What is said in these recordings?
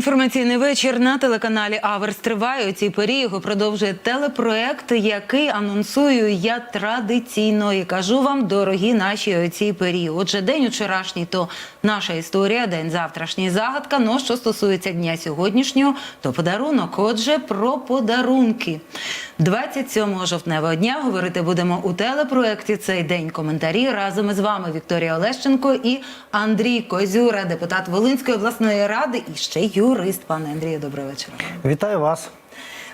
Інформаційний вечір на телеканалі Аверс триває. У цій порі його продовжує телепроект, який анонсую я традиційно і кажу вам, дорогі наші у цій. Отже, день вчорашній то наша історія, день завтрашній загадка. Ну що стосується дня сьогоднішнього, то подарунок. Отже, про подарунки. 27 жовтневого дня говорити будемо у телепроекті цей день. Коментарі разом із вами Вікторія Олещенко і Андрій Козюра, депутат Волинської обласної ради і ще юрист. Пане Андрію, доброго вечора. Вітаю вас.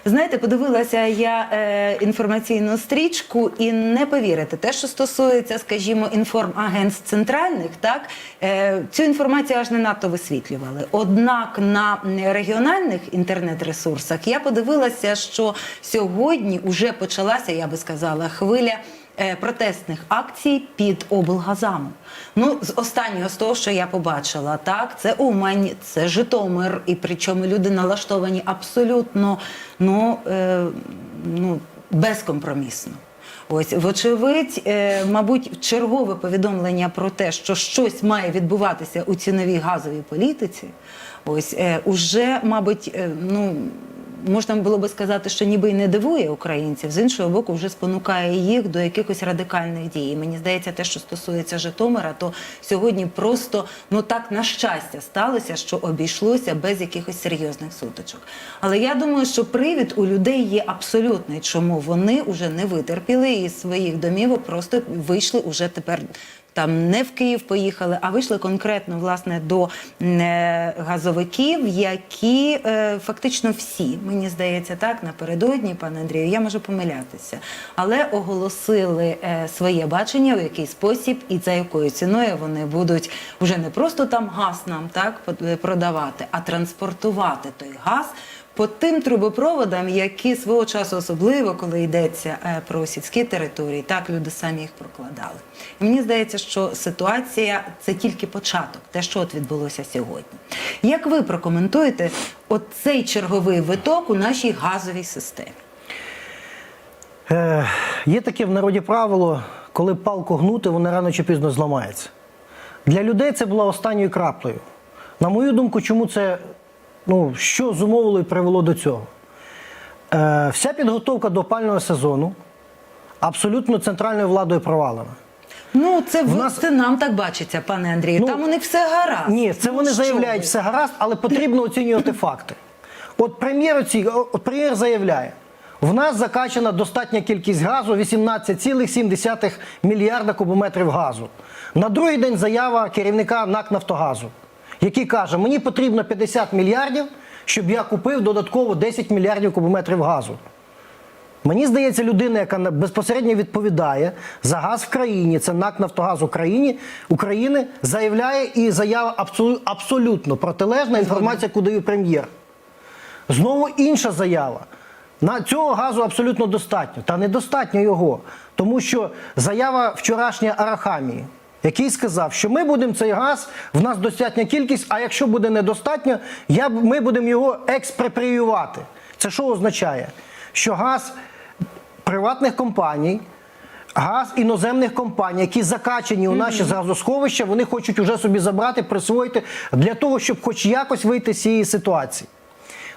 Знаєте, подивилася я е, інформаційну стрічку і не повірите, те, що стосується, скажімо, інформагентств центральних, так е, цю інформацію аж не надто висвітлювали. Однак на регіональних інтернет-ресурсах я подивилася, що сьогодні вже почалася, я би сказала, хвиля. Е, Протестних акцій під облгазами. Ну, з останнього з того, що я побачила, так це Умань, це Житомир, і причому люди налаштовані абсолютно ну, е, ну, безкомпромісно. Ось, вочевидь, е, мабуть, чергове повідомлення про те, що щось має відбуватися у ціновій газовій політиці. Ось е, уже, мабуть, ну. Можна було би сказати, що ніби й не дивує українців, з іншого боку, вже спонукає їх до якихось радикальних дій. І мені здається, те, що стосується Житомира, то сьогодні просто ну так на щастя сталося, що обійшлося без якихось серйозних сутичок. Але я думаю, що привід у людей є абсолютний, чому вони вже не витерпіли і своїх домівок просто вийшли уже тепер там не в Київ поїхали, а вийшли конкретно власне до е, газовиків, які е, фактично всі, мені здається, так напередодні, пане Андрію, я можу помилятися, але оголосили е, своє бачення, у який спосіб і за якою ціною вони будуть вже не просто там газ нам так продавати, а транспортувати той газ по тим трубопроводам, які свого часу, особливо коли йдеться е, про сільські території, так люди самі їх прокладали. І мені здається, що ситуація це тільки початок, те, що от відбулося сьогодні. Як ви прокоментуєте от цей черговий виток у нашій газовій системі? Е, є таке в народі правило, коли палку гнути, вона рано чи пізно зламається. Для людей це була останньою краплею. На мою думку, чому це, ну, що зумовило і привело до цього? Е, вся підготовка до опального сезону абсолютно центральною владою провалена. Ну, це, В нас- це нам так бачиться, пане Андрію. Ну, Там у них все гаразд. Ні, це Ну, вони заявляють ви? все гаразд, але потрібно оцінювати факти. От прем'єр оці, от прем'єр заявляє: в нас закачана достатня кількість газу 18,7 мільярда кубометрів газу. На другий день заява керівника НАК Нафтогазу, який каже: мені потрібно 50 мільярдів, щоб я купив додатково 10 мільярдів кубометрів газу. Мені здається, людина, яка безпосередньо відповідає за газ в країні, це НАК Нафтогаз Україні, України, заявляє і заява абсолютно протилежна інформація, яку дає прем'єр. Знову інша заява. На цього газу абсолютно достатньо. Та недостатньо його. Тому що заява вчорашня Арахамії, який сказав, що ми будемо цей газ, в нас достатня кількість, а якщо буде недостатньо, я, ми будемо його експропріювати. Це що означає? Що газ приватних компаній, газ іноземних компаній, які закачені у наші газосховища, вони хочуть уже собі забрати, присвоїти для того, щоб хоч якось вийти з цієї ситуації.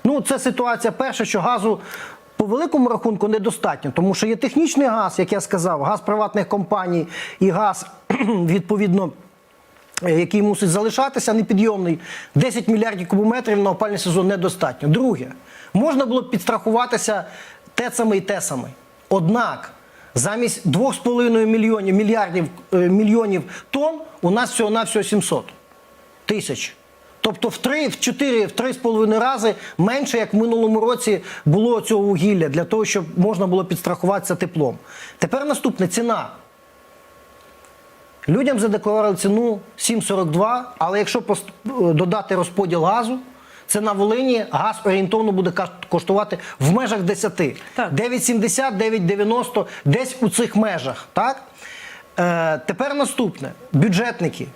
Ну, це ситуація перша, що газу по великому рахунку недостатньо, тому що є технічний газ, як я сказав, газ приватних компаній і газ відповідно. е, Який мусить залишатися непідйомний 10 мільярдів кубометрів на опальний сезон недостатньо. Друге, можна було б підстрахуватися тецами і тесами. Однак замість 2,5 мільйонів мільярдів е, мільйонів тонн у нас всього навсього 700 тисяч. Тобто в 3, в 4, в 3,5 рази менше, як в минулому році було цього вугілля, для того, щоб можна було підстрахуватися теплом. Тепер наступне ціна. Людям задекларували ціну 7,42, але якщо додати розподіл газу, це на Волині газ орієнтовно буде коштувати в межах 10. 9,70, 9,90, десь у цих межах. Так? Е, тепер наступне. Бюджетники.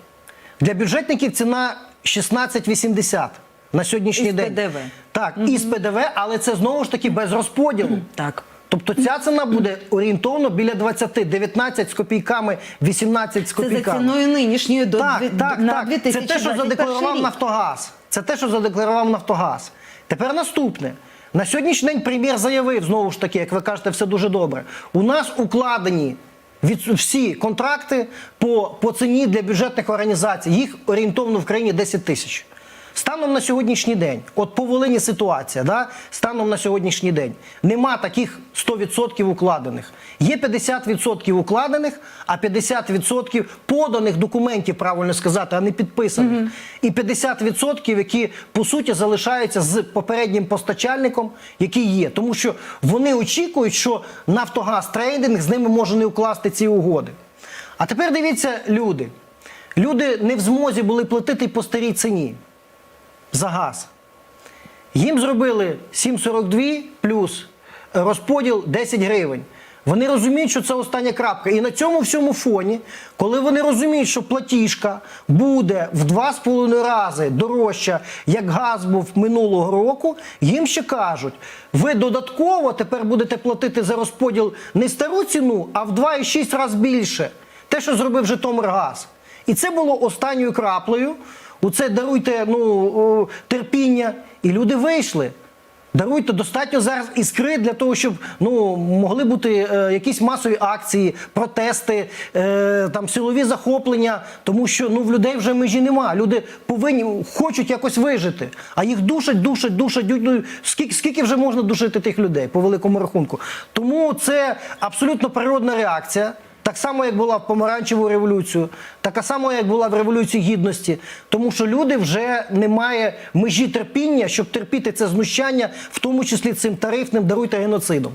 Для бюджетників ціна 16,80 на сьогоднішній Із день. ПДВ. Так, із ПДВ, але це знову ж таки без розподілу. Так. Тобто ця ціна буде орієнтовно біля 20, 19 з копійками, 18 з Це за ціною нинішньою до так, дві- так, на так. Це те, що задекларував рік. Нафтогаз. Це те, що задекларував Нафтогаз. Тепер наступне. На сьогоднішній день прем'єр заявив, знову ж таки, як ви кажете, все дуже добре. У нас укладені від всі контракти по, по ціні для бюджетних організацій. Їх орієнтовно в країні 10 тисяч. Станом на сьогоднішній день, от по Волині ситуація, да? станом на сьогоднішній день, нема таких 100% укладених. Є 50% укладених, а 50% поданих документів, правильно сказати, а не підписаних. І 50%, які по суті залишаються з попереднім постачальником, який є. Тому що вони очікують, що Нафтогаз трейдинг з ними може не укласти ці угоди. А тепер дивіться, люди. Люди не в змозі були платити по старій ціні за газ. Їм зробили 7,42 плюс розподіл 10 гривень. Вони розуміють, що це остання крапка. І на цьому всьому фоні, коли вони розуміють, що платіжка буде в 2,5 рази дорожча, як газ був минулого року, їм ще кажуть: ви додатково тепер будете платити за розподіл не стару ціну, а в 2,6 разів більше. Те, що зробив Житомиргаз. І це було останньою краплею. У це даруйте ну, терпіння, і люди вийшли. Даруйте достатньо зараз іскри для того, щоб ну, могли бути е, якісь масові акції, протести, е, там, силові захоплення, тому що ну, в людей вже межі нема. Люди повинні хочуть якось вижити. А їх душать, душать, душать. Ну, скільки, скільки вже можна душити тих людей по великому рахунку? Тому це абсолютно природна реакція. Так само, як була в помаранчеву революцію, така само, як була в революції гідності, тому що люди вже немає межі терпіння, щоб терпіти це знущання, в тому числі цим тарифним даруйте геноцидом.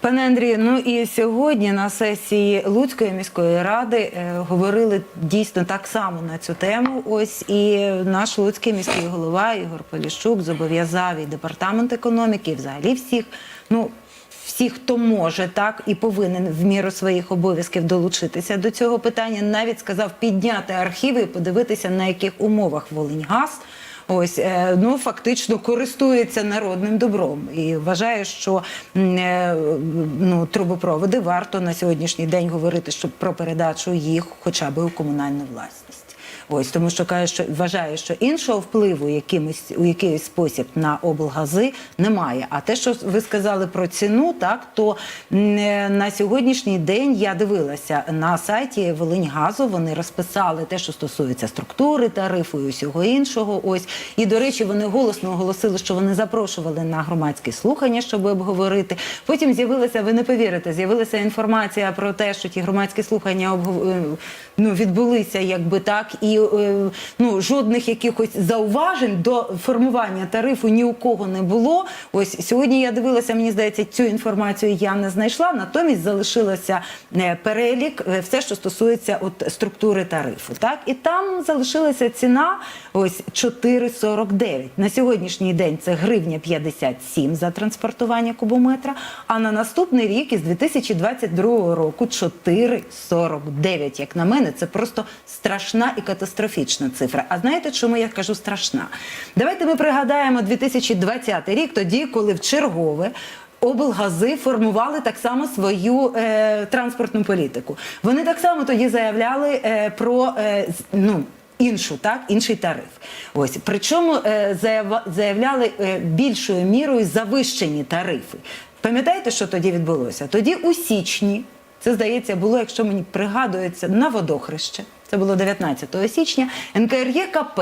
Пане Андрію, ну і сьогодні на сесії Луцької міської ради е, говорили дійсно так само на цю тему. Ось і наш Луцький міський голова Ігор Поліщук зобов'язав і департамент економіки, і взагалі всіх, ну. Всі, хто може так і повинен в міру своїх обов'язків долучитися до цього питання, навіть сказав підняти архіви і подивитися, на яких умовах Волиньгаз ось е, ну фактично користується народним добром і вважає, що е, ну трубопроводи варто на сьогоднішній день говорити, щоб про передачу їх хоча б у комунальну власність. Ось тому, що каже, що вважає, що іншого впливу якимось у якийсь спосіб на облгази немає. А те, що ви сказали про ціну, так то е, на сьогоднішній день я дивилася на сайті Волиньгазу. Вони розписали те, що стосується структури тарифу і усього іншого. Ось і до речі, вони голосно оголосили, що вони запрошували на громадські слухання, щоб обговорити. Потім з'явилася, ви не повірите, з'явилася інформація про те, що ті громадські слухання е, ну, відбулися, якби так, і е, ну, жодних якихось зауважень до формування тарифу ні у кого не було. Ось сьогодні я дивилася, мені здається, цю інформацію я не знайшла. Натомість залишилося е, перелік, е, все, що стосується от структури тарифу. Так, і там залишилася ціна ось 4,49. На сьогоднішній день це гривня 57 за транспортування кубометра. А на наступний рік із 2022 року 4,49. Як на мене, це просто страшна і катастрофічна цифра. А знаєте, чому я кажу страшна? Давайте ми пригадаємо 2020 рік, тоді, коли в чергове. Облгази формували так само свою е, транспортну політику. Вони так само тоді заявляли е, про е, ну, іншу, так, інший тариф. Ось причому е, заявляли е, більшою мірою завищені тарифи. Пам'ятаєте, що тоді відбулося? Тоді у січні, це здається, було, якщо мені пригадується, на водохреще. Це було 19 січня. НКРЄКП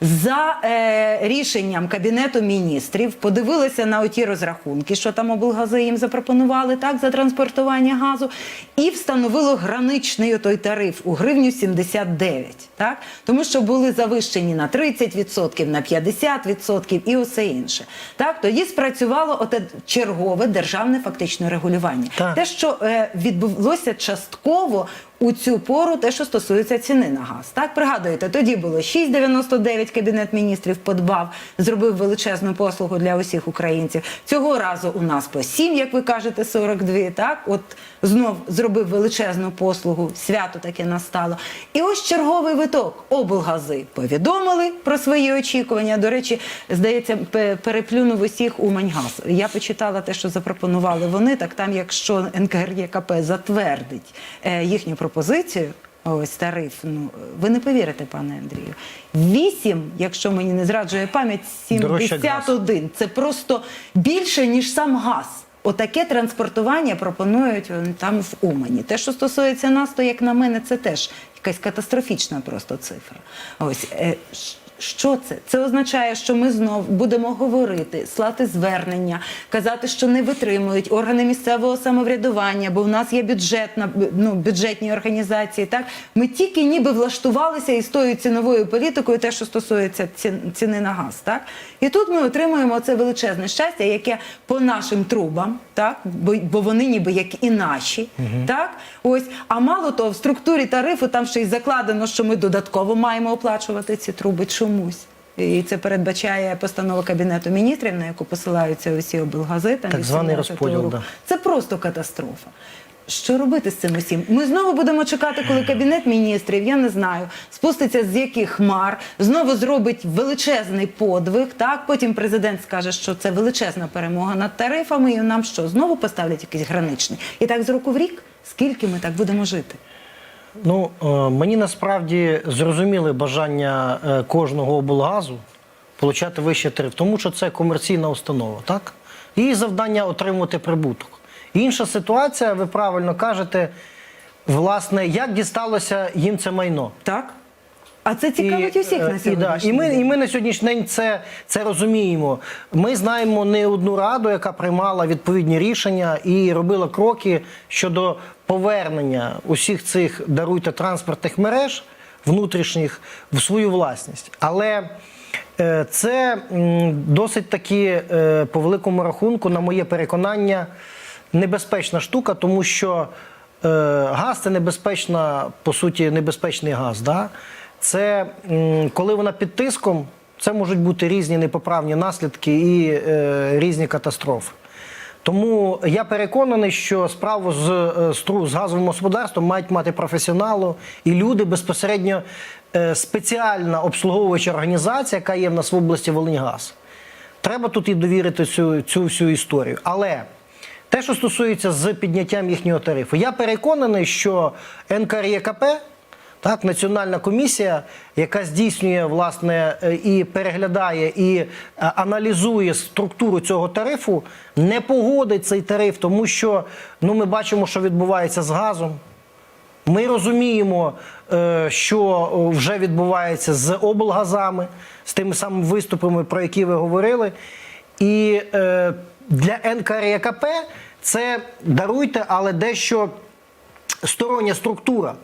за е, рішенням Кабінету міністрів подивилися на оті розрахунки, що там облгази їм запропонували так за транспортування газу, і встановило граничний той тариф у гривню 79. Так? Тому що були завищені на 30%, на 50% і усе інше. Так? Тоді спрацювало оте чергове державне фактично регулювання. Так. Те, що е, відбулося частково у цю пору те, що стосується ціни на газ. Так пригадуєте, тоді було 6,99 кабінет міністрів подбав, зробив величезну послугу для усіх українців. Цього разу у нас по 7, як ви кажете, 42, Так, от знов зробив величезну послугу. Свято таке настало. І ось черговий виток. Облгази повідомили про свої очікування. До речі, здається, переплюнув усіх Уманьгаз. Я почитала те, що запропонували вони. Так там, якщо НКРЄКП затвердить е, їхню пропозицію. Ось тариф. Ну ви не повірите, пане Андрію. Вісім, якщо мені не зраджує пам'ять, Дорожче як 71. Це просто більше ніж сам газ. Отаке транспортування пропонують е, там в Умані. Те, що стосується нас, то як на мене, це теж якась катастрофічна просто цифра. Ось е, що це? Це означає, що ми знов будемо говорити, слати звернення, казати, що не витримують органи місцевого самоврядування, бо в нас є бюджетна ну, бюджетні організації. Так ми тільки ніби влаштувалися із тою ціновою політикою, те, що стосується ціни на газ. Так і тут ми отримуємо це величезне щастя, яке по нашим трубам, так бо, бо вони ніби як і наші, так ось. А мало того, в структурі тарифу там ще й закладено, що ми додатково маємо оплачувати ці труби чомусь. І це передбачає постанова кабінету міністрів, на яку посилаються усі облгази. Там Так званий розподіл, да. Це просто катастрофа. Що робити з цим усім? Ми знову будемо чекати, коли кабінет міністрів, я не знаю, спуститься з яких хмар, знову зробить величезний подвиг. Так, потім президент скаже, що це величезна перемога над тарифами, і нам що знову поставлять якийсь граничний. І так з року в рік, скільки ми так будемо жити? Ну, е, мені насправді зрозуміли бажання е, кожного облгазу получати вищий тариф, тому що це комерційна установа, так? Її завдання отримувати прибуток. Інша ситуація, ви правильно кажете, власне, як дісталося їм це майно. Так? А це цікавить усіх е, на і, да, і, ми, і ми на сьогоднішній день це, це розуміємо. Ми знаємо не одну раду, яка приймала відповідні рішення і робила кроки щодо повернення усіх цих даруйте транспортних мереж внутрішніх в свою власність. Але е, це досить таки е, по великому рахунку, на моє переконання, небезпечна штука, тому що е, газ це небезпечна, по суті, небезпечний газ. Да? Це коли вона під тиском, це можуть бути різні непоправні наслідки і різні катастрофи. Тому я переконаний, що справу з, е, з, газовим господарством мають мати професіонали і люди безпосередньо е, спеціальна обслуговуюча організація, яка є в нас в області Волиньгаз. Треба тут і довірити цю, цю всю історію. Але те, що стосується з підняттям їхнього тарифу, я переконаний, що НКРЄКП, так, національна комісія, яка здійснює власне е, і переглядає і е, аналізує структуру цього тарифу, не погодить цей тариф, тому що ну, ми бачимо, що відбувається з газом. Ми розуміємо, е, що вже відбувається з облгазами, з тими самими виступами, про які ви говорили. І для НКРЄКП це даруйте, але дещо стороння структура.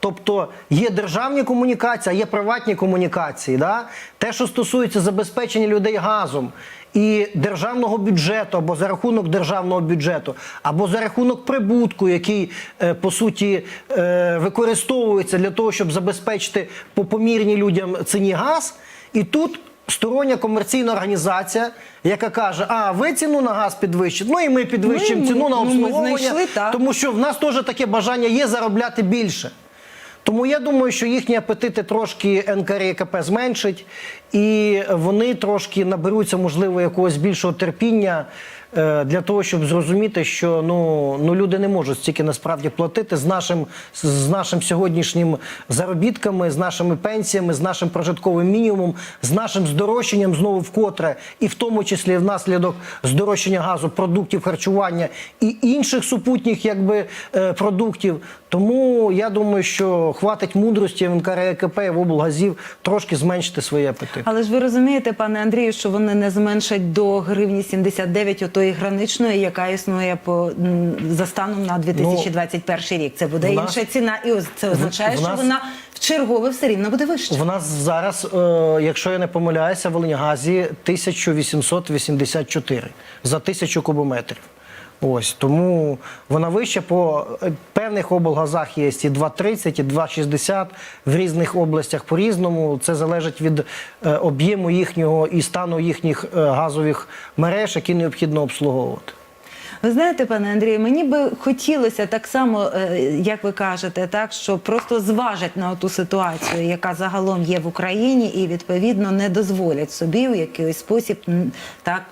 Тобто є державні комунікації, а є приватні комунікації. Да? Те, що стосується забезпечення людей газом і державного бюджету, або за рахунок державного бюджету, або за рахунок прибутку, який е, по суті е, використовується для того, щоб забезпечити по помірній людям ціні газ. І тут стороння комерційна організація, яка каже: а ви ціну на газ підвищите, ну і ми підвищимо Ну, ціну на ну, ми знайшли, тому що в нас теж таке бажання є заробляти більше. Тому я думаю, що їхні апетити трошки НКРЄКП зменшить, і вони трошки наберуться, можливо, якогось більшого терпіння для того, щоб зрозуміти, що ну, ну люди не можуть стільки насправді платити з нашим, з нашим сьогоднішнім заробітками, з нашими пенсіями, з нашим прожитковим мінімумом, з нашим здорожчанням знову вкотре, і в тому числі внаслідок здорожчання газу, продуктів харчування і інших супутніх якби, е, продуктів. Тому я думаю, що хватить мудрості НКРЕКП і облгазів трошки зменшити свої апетити. Але ж ви розумієте, пане Андрію, що вони не зменшать до гривні 79 отої граничної, яка існує по за станом на 2021 рік. Це буде нас- інша ціна, і це означає, в що нас- вона в чергове все рівно буде вища. В нас зараз, е, якщо я не помиляюся, в Ленігазі 1884 за тисячу кубометрів. Ось тому вона вища по е, певних облгазах є і 2,30, і 2,60 в різних областях по-різному. Це залежить від е, об'єму їхнього і стану їхніх е, газових мереж, які необхідно обслуговувати. Ви знаєте, пане Андрію, мені би хотілося так само, як ви кажете, так що просто зважать на ту ситуацію, яка загалом є в Україні, і відповідно не дозволять собі у якийсь спосіб так.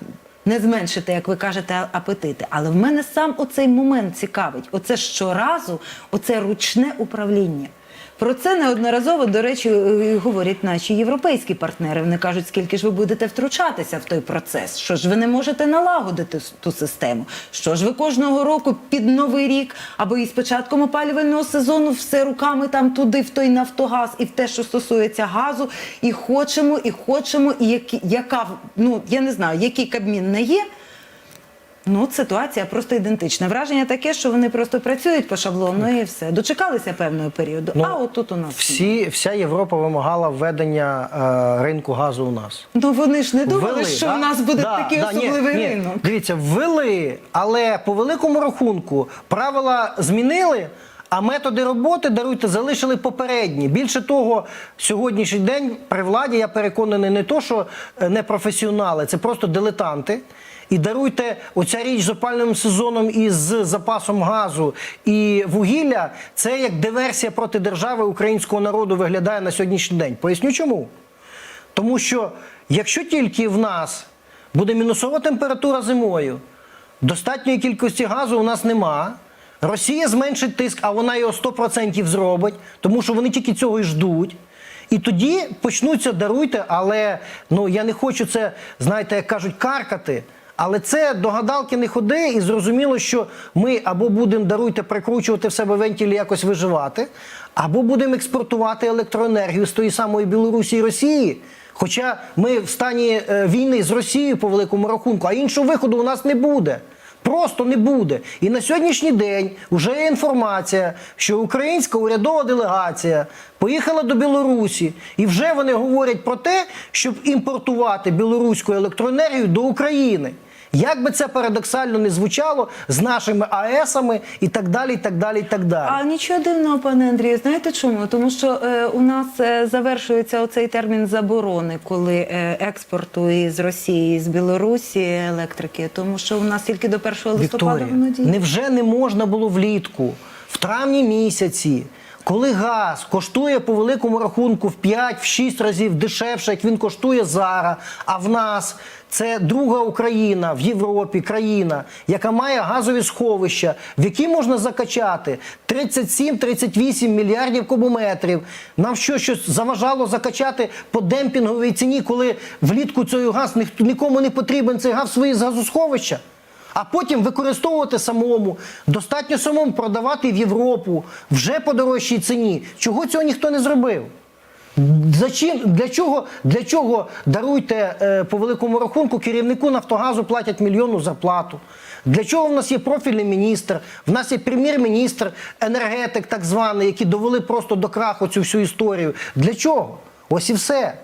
Не зменшити, як ви кажете, апетити. Але в мене сам оцей момент цікавить. Оце щоразу, оце ручне управління. Про це неодноразово, до речі, е, говорять наші європейські партнери. Вони кажуть, скільки ж ви будете втручатися в той процес, що ж ви не можете налагодити ту систему, що ж ви кожного року під новий рік або із початком опалювального сезону все руками там туди, в той Нафтогаз і в те, що стосується газу, і хочемо, і хочемо, і які, яка ну я не знаю, який кабмін не є. Ну, ситуація просто ідентична. Враження таке, що вони просто працюють по шаблону і все. Дочекалися певного періоду. Ну, а отут у нас Всі, вся Європа вимагала введення е, ринку газу у нас. ну вони ж не думали, Ввели, що да? в нас буде Да, такий да, особливий ні. ринок. Дивіться, ввели, але по великому рахунку правила змінили. А методи роботи даруйте залишили попередні. Більше того, сьогоднішній день при владі я переконаний не то, що е, не професіонали, це просто дилетанти. І даруйте оця річ з опальним сезоном і з запасом газу і вугілля. Це як диверсія проти держави українського народу виглядає на сьогоднішній день. Поясню чому. Тому що якщо тільки в нас буде мінусова температура зимою, достатньої кількості газу у нас нема. Росія зменшить тиск, а вона його 100% зробить, тому що вони тільки цього і ждуть. І тоді почнуться даруйте, але ну я не хочу це, знаєте, як кажуть, каркати. Але це до гадалки не ходи, і зрозуміло, що ми або будемо даруйте прикручувати в себе вентилі якось виживати, або будемо експортувати електроенергію з тої самої Білорусі і Росії. Хоча ми в стані е, війни з Росією по великому рахунку, а іншого виходу у нас не буде. Просто не буде. І на сьогоднішній день вже є інформація, що українська урядова делегація поїхала до Білорусі, і вже вони говорять про те, щоб імпортувати білоруську електроенергію до України. Як би це парадоксально не звучало з нашими АЕСами і так далі, і так далі, і так далі. А нічого дивного, пане Андрію, знаєте чому? Тому що е, у нас е, завершується оцей термін заборони, коли е, експорту із Росії, з Білорусі електрики, тому що у нас тільки до 1 листопада воно діє. невже не можна було влітку, в травні місяці, коли газ коштує по великому рахунку в 5-6 разів дешевше, як він коштує зараз, а в нас це друга Україна в Європі, країна, яка має газові сховища, в які можна закачати 37-38 мільярдів кубометрів. Нам що щось заважало закачати по демпінговій ціні, коли влітку цей газ нікому не потрібен цей газ свої газосховища? А потім використовувати самому, достатньо самому продавати в Європу вже по дорожчій ціні. Чого цього ніхто не зробив? За чим, для, чого, для чого даруйте е, по великому рахунку керівнику Нафтогазу платять мільйонну зарплату? Для чого в нас є профільний міністр? В нас є прем'єр-міністр, енергетик так званий, які довели просто до краху цю всю історію. Для чого? Ось і все.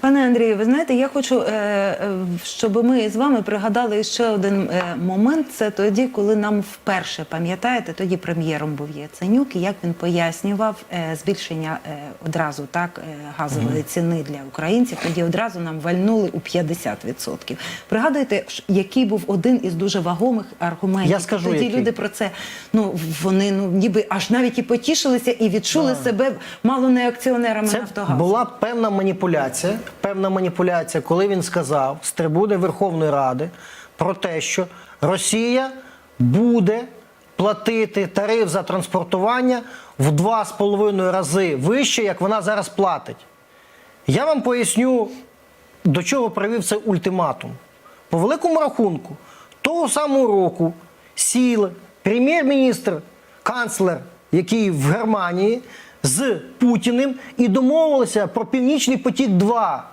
Пане Андрію, ви знаєте, я хочу, е, е, щоб ми з вами пригадали ще один е, момент. Це тоді, коли нам вперше пам'ятаєте, тоді прем'єром був Яценюк, і як він пояснював збільшення одразу так газової ціни для українців. Тоді одразу нам вальнули у 50%. Пригадуєте, який був один із дуже вагомих аргументів? Я скажу, тоді який. люди про це ну вони ну ніби аж навіть і потішилися і відчули себе мало не акціонерами Це Нафтогазу. була певна маніпуляція. Певна маніпуляція, коли він сказав з трибуни Верховної Ради про те, що Росія буде платити тариф за транспортування в два з половиною рази вище, як вона зараз платить. Я вам поясню, до чого привів цей ультиматум. По великому рахунку, того самого року сіли прем'єр-міністр, канцлер, який в Германії, з Путіним і домовилися про Північний потік 2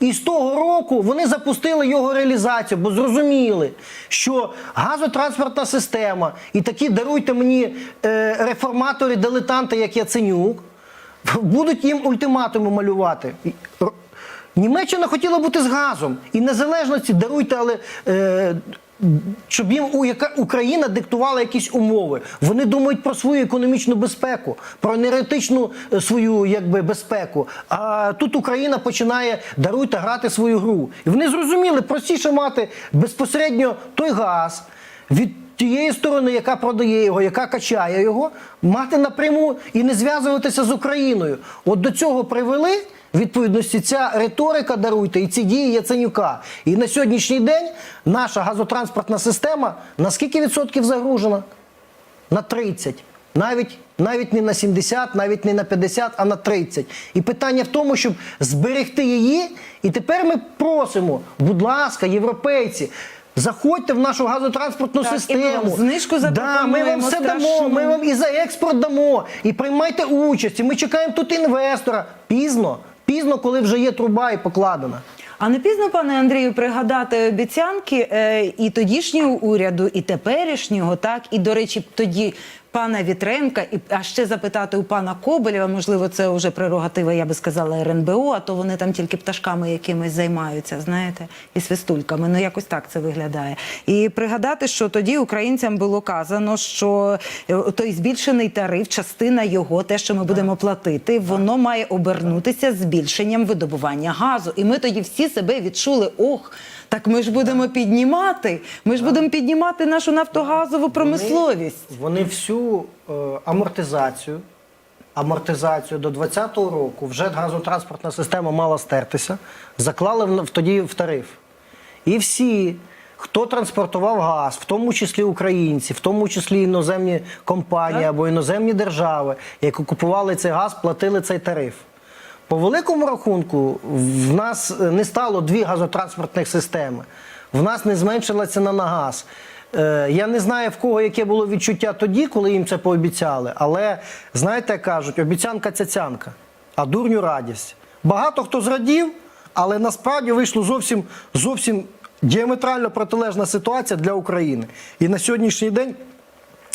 І з того року вони запустили його реалізацію, бо зрозуміли, що газотранспортна система і такі даруйте мені е, реформатори, дилетанти, як Яценюк, будуть їм ультиматуми малювати. Німеччина хотіла бути з газом і незалежності даруйте, але е, щоб їм Україна диктувала якісь умови. Вони думають про свою економічну безпеку, про енергетичну е, свою якби безпеку. А тут Україна починає даруйте грати свою гру. І вони зрозуміли, простіше мати безпосередньо той газ від тієї сторони, яка продає його, яка качає його, мати напряму і не зв'язуватися з Україною. От до цього привели. Відповідності ця риторика даруйте і ці дії Яценюка. І на сьогоднішній день наша газотранспортна система на скільки відсотків загружена? На 30. Навіть, навіть не на 70, навіть не на 50, а на 30. І питання в тому, щоб зберегти її. І тепер ми просимо, будь ласка, європейці. Заходьте в нашу газотранспортну Так, і ми систему. вам знижку да, ми вам все дамо. Ми вам і за експорт дамо. І приймайте участь. І ми чекаємо тут інвестора. Пізно, пізно, коли вже є труба і покладена. А не пізно, пане Андрію, пригадати обіцянки е, і тодішнього уряду, і теперішнього, так і до речі, тоді пана Вітренка, і а ще запитати у пана Коболєва, можливо, це вже прерогатива, я би сказала, РНБО, а то вони там тільки пташками якимись займаються, знаєте, і свистульками. Ну якось так це виглядає. І пригадати, що тоді українцям було казано, що е, той збільшений тариф, частина його, те, що ми будемо платити, воно має обернутися збільшенням видобування газу. І ми тоді всі себе відчули. Ох, так ми ж будемо піднімати. Ми ж будемо піднімати нашу нафтогазову промисловість. Вони, вони всю е, амортизацію, амортизацію до 2020 року вже газотранспортна система мала стертися, заклали в, в- тоді в тариф. І всі, хто транспортував газ, в тому числі українці, в тому числі іноземні компанії Так. або іноземні держави, які купували цей газ, платили цей тариф. По великому рахунку, в нас не стало дві газотранспортних системи. В нас не зменшила ціна на газ. Е, Я не знаю, в кого яке було відчуття тоді, коли їм це пообіцяли, але знаєте, кажуть, обіцянка цяцянка, а дурню радість. Багато хто зрадів, але насправді вийшло зовсім, зовсім діаметрально протилежна ситуація для України. І на сьогоднішній день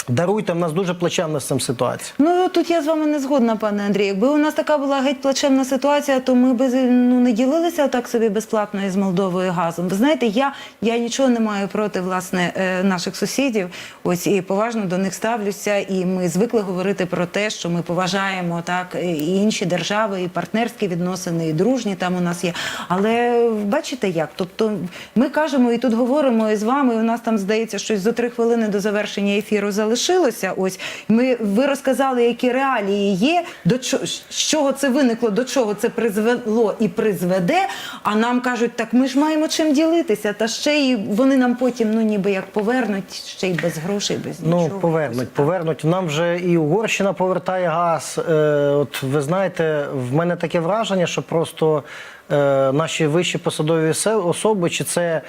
даруйте, в нас дуже плачевна з цим ситуація. Ну тут я з вами не згодна, пане Андрій. Якби у нас така була геть плачевна ситуація, то ми б ну не ділилися так собі безплатно із Молдовою газом. Ви знаєте, я, я нічого не маю проти власне е, наших сусідів. Ось і поважно до них ставлюся. І ми звикли говорити про те, що ми поважаємо так і інші держави, і партнерські відносини, і дружні там у нас є. Але бачите як? Тобто ми кажемо і тут говоримо із вами. і У нас там здається, щось за три хвилини до завершення ефіру залишилося. Ось ми ви розказали, які реалії є, до чого з чого це виникло, до чого це призвело і призведе. А нам кажуть, так ми ж маємо чим ділитися. Та ще й вони нам потім, ну ніби як повернуть, ще й без грошей, без нічого. Ну, повернуть, повернуть. Нам вже і Угорщина повертає газ. Е, от ви знаєте, в мене таке враження, що просто е, наші вищі посадові особи, чи це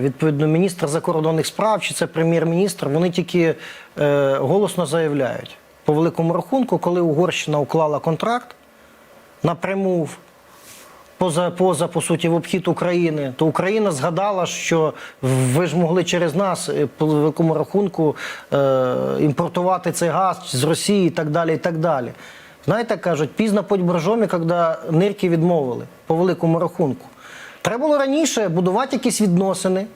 відповідно міністр закордонних справ, чи це прем'єр-міністр, вони тільки е, голосно заявляють. По великому рахунку, коли Угорщина уклала контракт напряму поза, поза по суті в обхід України, то Україна згадала, що ви ж могли через нас е, по великому рахунку е, імпортувати цей газ з Росії і так далі. і так далі. Знаєте, кажуть, пізно подь боржомі, коли нирки відмовили по великому рахунку. Треба було раніше будувати якісь відносини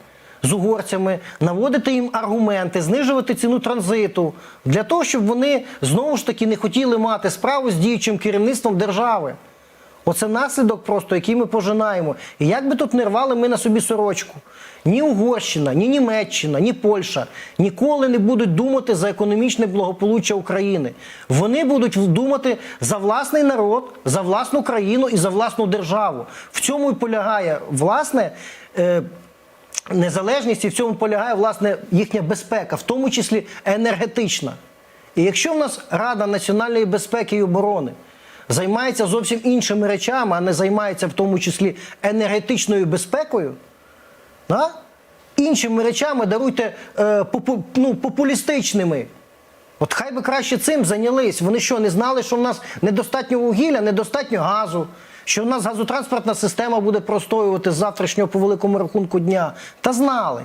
з угорцями, наводити їм аргументи, знижувати ціну транзиту для того, щоб вони знову ж таки не хотіли мати справу з діючим керівництвом держави. Оце наслідок просто, який ми пожинаємо. І як би тут не рвали ми на собі сорочку, ні Угорщина, ні Німеччина, ні Польща ніколи не будуть думати за економічне благополуччя України. Вони будуть думати за власний народ, за власну країну і за власну державу. В цьому і полягає власне. Е, Незалежність і в цьому полягає власне їхня безпека, в тому числі енергетична. І якщо в нас Рада національної безпеки і оборони займається зовсім іншими речами, а не займається в тому числі енергетичною безпекою, да? іншими речами даруйте е, попу, ну, популістичними. От хай би краще цим зайнялись. Вони що, не знали, що в нас недостатньо вугілля, недостатньо газу, що в нас газотранспортна система буде простоювати з завтрашнього по великому рахунку дня. Та знали.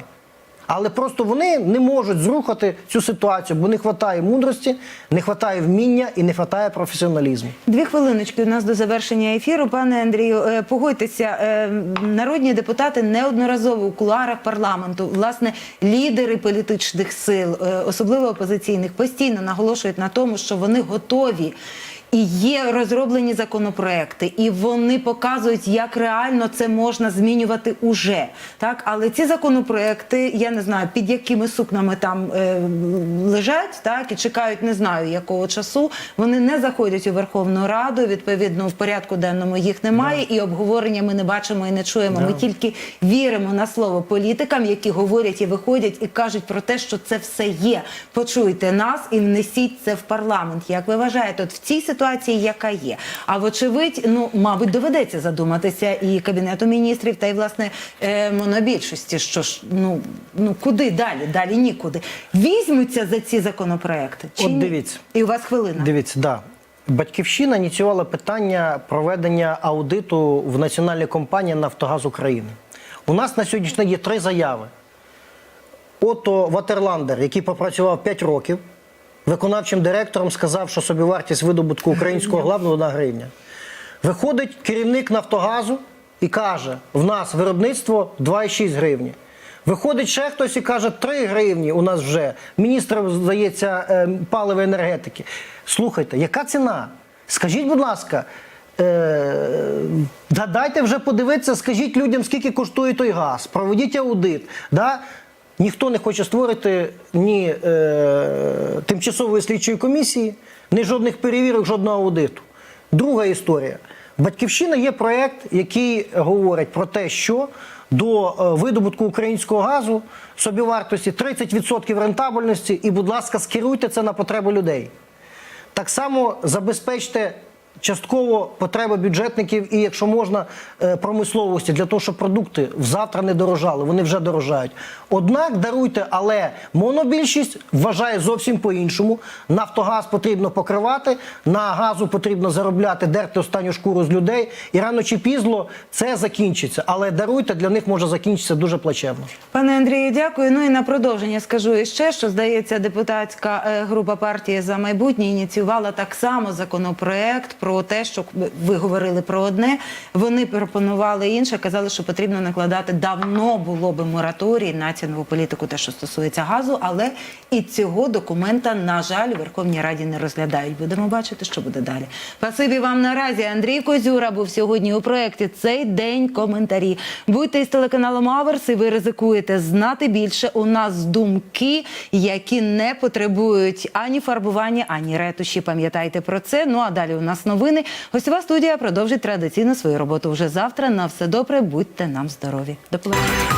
Але просто вони не можуть зрухати цю ситуацію, бо не вистачає мудрості, не вистачає вміння і не вистачає професіоналізму. Дві хвилиночки у нас до завершення ефіру. Пане Андрію, е, погодьтеся, е, народні депутати неодноразово у кулуарах парламенту, власне, лідери політичних сил, е, особливо опозиційних, постійно наголошують на тому, що вони готові. І є розроблені законопроекти, і вони показують, як реально це можна змінювати уже. Так, але ці законопроекти, я не знаю, під якими сукнами там е, лежать, так і чекають, не знаю якого часу. Вони не заходять у Верховну Раду. Відповідно, в порядку денному їх немає, і обговорення ми не бачимо і не чуємо. Ми тільки віримо на слово політикам, які говорять і виходять і кажуть про те, що це все є. Почуйте нас і внесіть це в парламент. Як ви вважаєте, от в цій ситуації, яка є? А вочевидь, ну мабуть, доведеться задуматися і кабінету міністрів, та й власне е, монобільшості. Що ж, ну ну куди далі? Далі нікуди. Візьмуться за ці законопроекти. Чи От ні? дивіться. І у вас хвилина. Дивіться, да. Батьківщина ініціювала питання проведення аудиту в національній компанії Нафтогаз України. У нас на сьогоднішній день є три заяви. Ото Ватерландер, який попрацював 5 років, виконавчим директором сказав, що собівартість видобутку українського главного 1 гривня. Виходить керівник Нафтогазу і каже: в нас виробництво 2,6 гривні. Виходить ще хтось і каже, 3 гривні у нас вже. Міністр, здається, е, паливо енергетики. Слухайте, яка ціна? Скажіть, будь ласка, е, дайте вже подивитися, скажіть людям, скільки коштує той газ, проведіть аудит. Да? Ніхто не хоче створити ні е, тимчасової слідчої комісії, ні жодних перевірок, жодного аудиту. Друга історія. Батьківщина є проєкт, який говорить про те, що до е, видобутку українського газу собівартості 30% рентабельності, і, будь ласка, скеруйте це на потреби людей. Так само забезпечте частково потреби бюджетників і, якщо можна, е, промисловості для того, щоб продукти завтра не дорожали. Вони вже дорожають. Однак даруйте, але монобільшість вважає зовсім по-іншому. Нафтогаз потрібно покривати, на газу потрібно заробляти, дерти останню шкуру з людей. І рано чи пізно це закінчиться. Але даруйте, для них може закінчитися дуже плачевно. Пане Андрію, дякую. Ну і на продовження скажу іще, що здається, депутатська е, група партії за майбутнє ініціювала так само законопроект про те, що ви говорили про одне. Вони пропонували інше, казали, що потрібно накладати давно було би мораторій на цінову політику, те, що стосується газу, але і цього документа, на жаль, у Верховній Раді не розглядають. Будемо бачити, що буде далі. Спасибі вам наразі. Андрій Козюра був сьогодні у проєкті цей день коментарі. Будьте із телеканалом Аверс, і ви ризикуєте знати більше. У нас думки, які не потребують ані фарбування, ані ретуші. Пам'ятайте про це. Ну а далі у нас новини. Гостьова студія продовжить традиційно свою роботу вже завтра. На все добре, будьте нам здорові. До побачення.